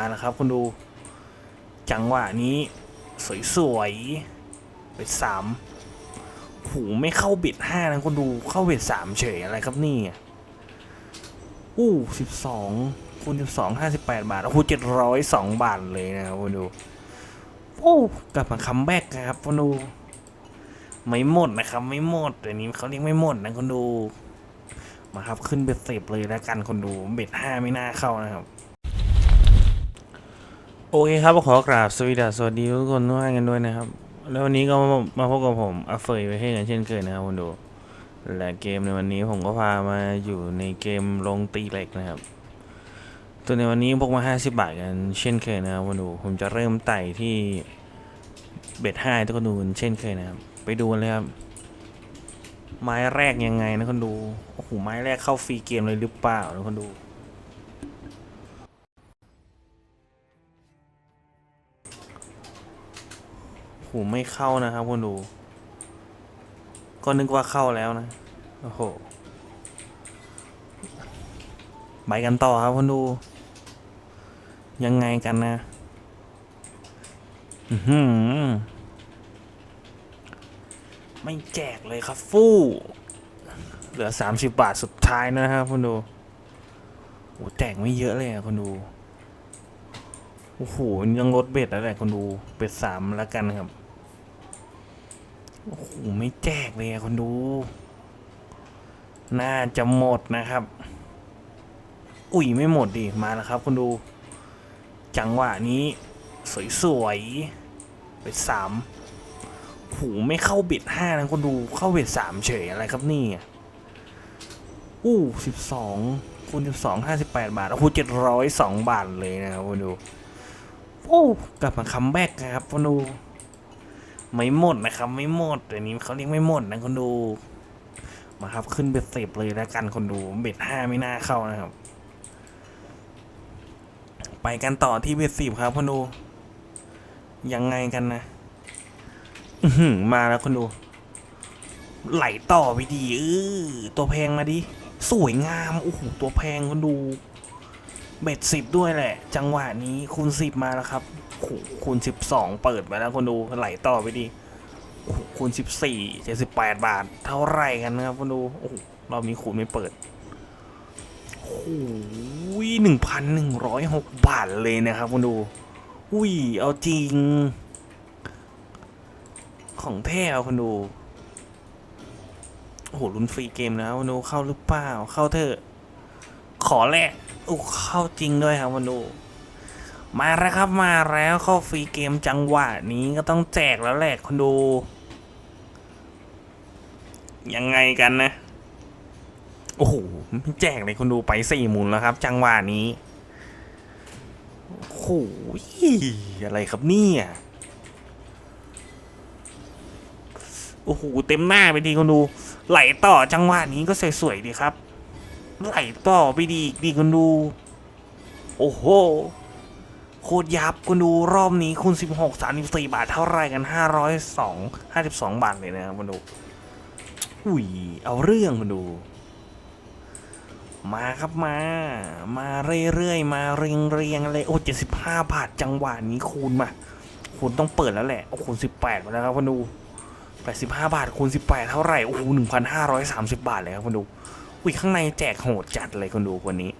มาแล้วครับคุณดู จังหวะนี้ สวยๆเบ็ดสามหูไม่เข้าเบ็ดห้านะคุณดูเข้าเบ็ดสามเฉยอะไรครับนี่อู้สิบสองคูณสิบสองห้าสิบแปดบาทโอ้โหเจ็ดร้อยสองบาทเลยนะครับคุณดูโอ้กลับมาคัมแบ็กครับคุณดู ไม่หมดนะครับ ไม่หมดอันนี้เขาเรียกไม่หมดนะคุณดู มาครับขึ้นเบ็ดสิบเลยแล้วกันคนดูเบ็ดห้าไม่น่าเข้านะครับ โอเคครับขอกราบสวัสดีสวัสดีทุกคนทุกท่านกันด้วยนะครับ แล้ววันนี้ก็มามาพบกับผมอัฟเฟยไปให้กันเช่นเคยนะครับคุณดูและเกมในวันนี้ผมก็พามาอยู่ในเกมลงตีเหล็กนะครับ ตัวในวันนี้พกมา 50 บาทกันเช่นเคยนะครับคุณดูผมจะเริ่มไต่ที่เบ็ดห้าทุกคนดูเช่นเคยนะครับ ไปดูกันเลยครับ ไม้แรกยังไงนะคนดูโอ้โหไม้แรกเข้าฟรีเกมเลยหรือเปล่านะคนดู หไม่เข้านะครับคนดู ก็นึกว่าเข้าแล้วนะ โอ้โห ไปกันต่อครับคนดู ยังไงกันนะ อือหือไม่แจกเลยครับฟู่ เหลือ 30 บาทสุดท้ายนะครับคุณดูโอ้แจกไม่เยอะเลยอะคุณดูโอ้โหยังลดเบ็ดแล้วแหละคุณดูเบ็ดสามแล้วกันครับ โอ้โหไม่แจกเลยคุณดู น่าจะหมดนะครับ อุ้ยไม่หมดดิมาแล้วครับคุณดู จังหวะนี้ สวยๆเบ็ดสามหูไม่เข้าเบ็ดห้านะคนดูเข้าเบ็ดสามเฉยอะไรครับนี่อู้สิบสองคูณสิบสองห้าสิบแปดบาทโอ้โหเจ็ดร้อยสองบาทเลยนะครับคนดู โอ้กลับมาคัมแบ็กครับคนดู ไม่หมดนะครับ ไม่หมดอันนี้เขาเรียกไม่หมดนะคนดู มาครับขึ้นเบ็ดสิบเลยแล้วกันคนดูเบ็ดห้าไม่น่าเข้านะครับ ไปกันต่อที่เบ็ดสิบครับคนดูยังไงกันนะอืมาแล้วคุณดู ไหลต่อไปดีเออตัวแพงมาดิสวยงามโอ้โหตัวแพงคุณดู เบ็ดสิบด้วยแหละ จังหวะนี้คูณสิบมาแล้วครับ คูณสิบสองเปิดไปแล้วคุณดูไหลต่อไปดีคูณสิบสี่เจ็ดสิบแปดบาท เท่าไรกันนะครับคุณดูโอ้รอบนี้คูณไม่เปิดโอ้โหนึ่งพันหนึ่งร้อยหกบาทเลยนะครับคุณดูอุ้ยเอาจริง ของแท้เอาคนดูโอ้โหลุ้นฟรีเกมนะวันดูเข้าหรือเปล่าเข้าเถอะ ขอแลกโอ้เข้าจริงด้วยครับวันดู มาแล้วครับมาแล้วเข้าฟรีเกมจังหวะนี้ก็ต้องแจกแล้วแหละคนดู ยังไงกันนะ โอ้โหแจกเลยคนดูไปสี่หมุนแล้วครับ จังหวะนี้โอ้โหอะไรครับเนี่ยโอ้โหเต็มหน้าไปดีคนดู ไหลต่อจังหวะนี้ก็สวยๆดีครับ ไหลต่อไปดีอีกดีคนดู โอ้โห โคตรยับคนดูรอบนี้คูณ16 34 บาทเท่าไรกัน 502 52 บาทเลยนะครับคนดู อุ้ย เอาเรื่องคนดู มาครับมา มาเรื่อยๆ มาเรียงๆเลยโอ้75 บาทจังหวะนี้คูณมาคูณต้องเปิดแล้วแหละ โอ้คูณ 18มาแล้วครับคนดู85 บาทคูณ 18 เท่าไหร่ โอ้โห1,530 บาทเลยครับคุณดู อุ้ยข้างในแจกโหดจัดเลยคุณดูคนนี้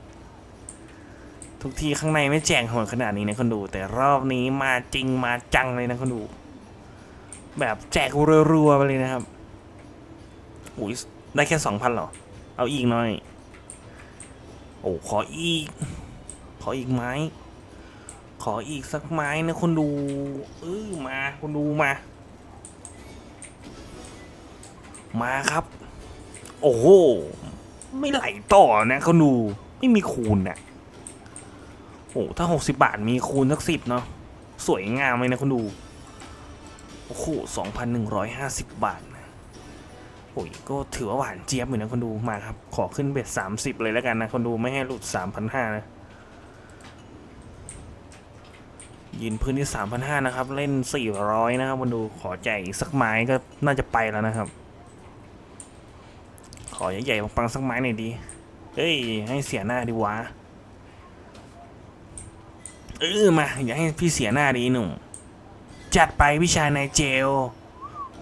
ทุกทีข้างในไม่แจกโหดขนาดนี้นะคุณดู แต่รอบนี้มาจริงมาจังเลยนะคุณดู แบบแจกรัวๆไปเลยนะครับอุ้ยได้แค่2,000เหรอ เอาอีกหน่อย โอ้ขออีก ขออีกไม้ขออีกสักไม้นะคุณดูเออมาคุณดูมา มาครับ โอ้โห ไม่ไหลต่อนะเขาดูไม่มีคูณนะ่ะโอ้ถ้าหกสิบาทมีคูณสักสิบเนาะสวยงามเลยนะคุณดู โอ้โหสองพันหนึ่งร้อยห้าสิบบาทนะโอ้ยก็ถือว่าหวานเจี๊ยบอยู่นะคุณดูมาครับ ขอขึ้นเบ็ดสามสิบเลยแล้วกันนะคุณดูไม่ให้หลุดสามพันห้านะยืนพื้นที่สามพันห้านะครับ เล่นสี่ร้อยนะครับคุณดูขอใจอีกสักไม้ก็น่าจะไปแล้วนะครับ อใหญ่ๆปังๆสักไม้หน่อยดีเฮ้ย ให้เสียหน้าดีวะ เออมา อย่าให้พี่เสียหน้าดีหนุ่ม จัดไปพี่ชายนายเจล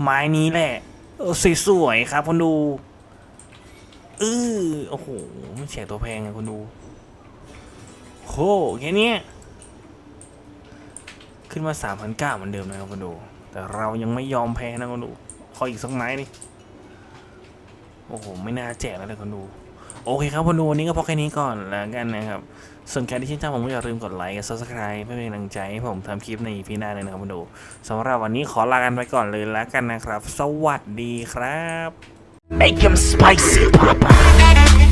ไม้นี้แหละสวยๆครับคนดูเออโอ้โหไม่แฉตัวแพงอะคนดูโหแค่เนี้ยขึ้นมาสามพันเก้าเหมือนเดิมนะครับคนดู แต่เรายังไม่ยอมแพ้นะคนดูขออีกสักไม้นี่ โอ้โห ไม่น่าแจกแล้วเลยคนดู โอเคครับคนดูวันนี้ก็พอแค่นี้ก่อนแล้วกันนะครับ ส่วนใครที่ชื่นชอบผมก็อย่าลืมกดไลค์กับ subscribe เพื่อเป็นกำลังใจให้ผมทำคลิปใน EP หน้าเลยนะครับคนดูสำหรับวันนี้ขอลากันไปก่อนเลยแล้วกันนะครับ สวัสดีครับ Make him spicy, Papa.